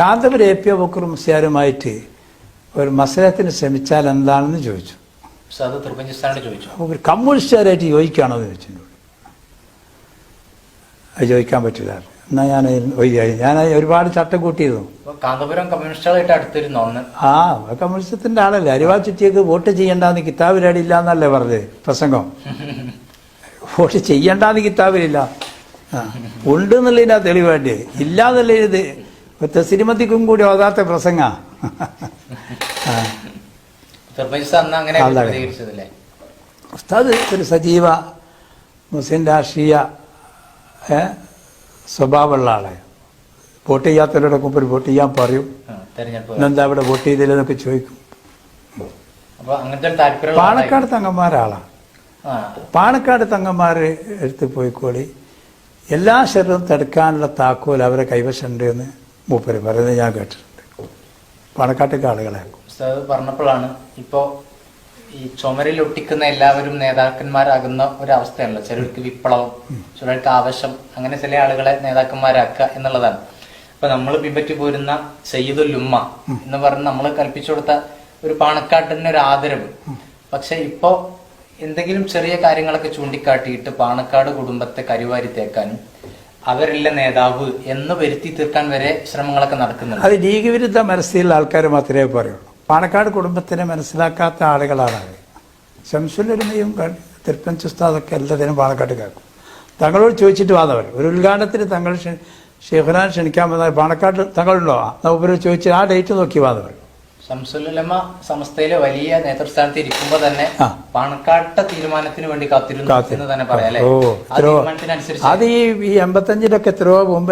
Kanthapuram A P Bakkar സിയാരുമായിട്ട് ഒരു മത്സരത്തിന് ശ്രമിച്ചാൽ എന്താണെന്ന് ചോദിച്ചു. ഒരു കമ്മ്യൂണിസ്റ്റുകാരായിട്ട് യോജിക്കുകയാണോ എന്ന് ചോദിച്ചു. അത് ചോദിക്കാൻ പറ്റില്ല. എന്നാൽ ഞാൻ ഒഴിയായി. ഞാൻ ഒരുപാട് ചട്ടം കൂട്ടിയിരുന്നു. അപ്പൊ കാന്തപുരം കമ്മ്യൂണിസ്റ്റുകളായിട്ട് അടുത്തിരുന്നു ആ കമ്മ്യൂണിസത്തിന്റെ ആളല്ലേ. അരിവാ ചുറ്റിയൊക്കെ വോട്ട് ചെയ്യണ്ടെന്ന് കിതാബിലടിയില്ല എന്നല്ലേ പറഞ്ഞത് പ്രസംഗം. വോട്ട് ചെയ്യണ്ടെന്ന് കിതാബിലില്ല. ഉണ്ട് എന്നുള്ളതിനാ തെളിവ് ഇല്ല ഇല്ല എന്നുള്ളത് സിനിമത്തിക്കും കൂടി ഓതാത്ത പ്രസംഗ. ഉസ്താദ് ഒരു സജീവ മുസ്ലിം രാഷ്ട്രീയ സ്വഭാവമുള്ള ആളെ. വോട്ട് ചെയ്യാത്തവരോടൊക്കെ ഒരു വോട്ട് ചെയ്യാൻ പറയും. എന്താ ഇവിടെ വോട്ട് ചെയ്തില്ലെന്നൊക്കെ ചോദിക്കും. പാണക്കാട് തങ്ങന്മാരാളാ. ആ. പാണക്കാട് തങ്ങന്മാർ എടുത്ത് പോയിക്കോളി. എല്ലാ ശരീരവും തടുക്കാനുള്ള താക്കോൽ അവരെ കൈവശമുണ്ട് എന്ന് മൂപ്പര് പറയുന്നത് ഞാൻ കേട്ടിട്ടുണ്ട്. പാണക്കാട്ടേക്ക് ആളുകളെ. പറഞ്ഞപ്പോഴാണ് ഇപ്പോ ഈ ചുമരിൽ ഒട്ടിക്കുന്ന എല്ലാവരും നേതാക്കന്മാരാകുന്ന ഒരു അവസ്ഥയാണല്ലോ ചിലർക്ക് വിപ്ലവം ചിലർക്ക് ആവശ്യം അങ്ങനെ ചില ആളുകളെ നേതാക്കന്മാരാക്കുക എന്നുള്ളതാണ്. അപ്പൊ നമ്മൾ പിൻപറ്റി പോരുന്ന സയ്യിദുൽ ഉമ്മ എന്ന് പറഞ്ഞ് നമ്മൾ കൽപ്പിച്ചു കൊടുത്ത ഒരു പാണക്കാട്ടിന് ഒരു ആദരവ്. പക്ഷെ ഇപ്പോ എന്തെങ്കിലും ചെറിയ കാര്യങ്ങളൊക്കെ ചൂണ്ടിക്കാട്ടിയിട്ട് പാണക്കാട് കുടുംബത്തെ കരിവാരി തേക്കാനും അവരില്ല നേതാവ് എന്ന് വരുത്തി തീർക്കാൻ വരെ ശ്രമങ്ങളൊക്കെ നടക്കുന്നുണ്ട്. അത് ലീഗ് വിരുദ്ധ മനസ്സിലുള്ള ആൾക്കാർ മാത്രമേ പറയുള്ളൂ. പാണക്കാട് കുടുംബത്തിനെ മനസ്സിലാക്കാത്ത ആളുകളാണ് അവർ ശംസുലൊരുമയും തിരുപ്പഞ്ചുസ്താദൊക്കെ എല്ലാത്തിനും പാണക്കാട്ട് കേൾക്കും. തങ്ങളോട് ചോദിച്ചിട്ട് വാദവർ ഒരു ഉദ്ഘാടനത്തിന് തങ്ങൾ ഷെയ്ഖുനാൻ ക്ഷണിക്കാൻ വന്നാൽ പാണക്കാട്ട് തങ്ങളുണ്ടോ? നവപുരം ചോദിച്ച് ആ ഡേറ്റ് നോക്കി വന്നവർ ശംസുലമ സംസ്ഥയിലെ വലിയ നേതൃസ്ഥാനത്ത് ഇരിക്കുമ്പോ തന്നെ പണക്കാട്ട തീരുമാനത്തിന് വേണ്ടി കാത്തിരുന്നു. എന്ന് തന്നെ പറയാം അത് ഈ ഈ എൺപത്തഞ്ചിലൊക്കെ എത്രയോ മുമ്പ്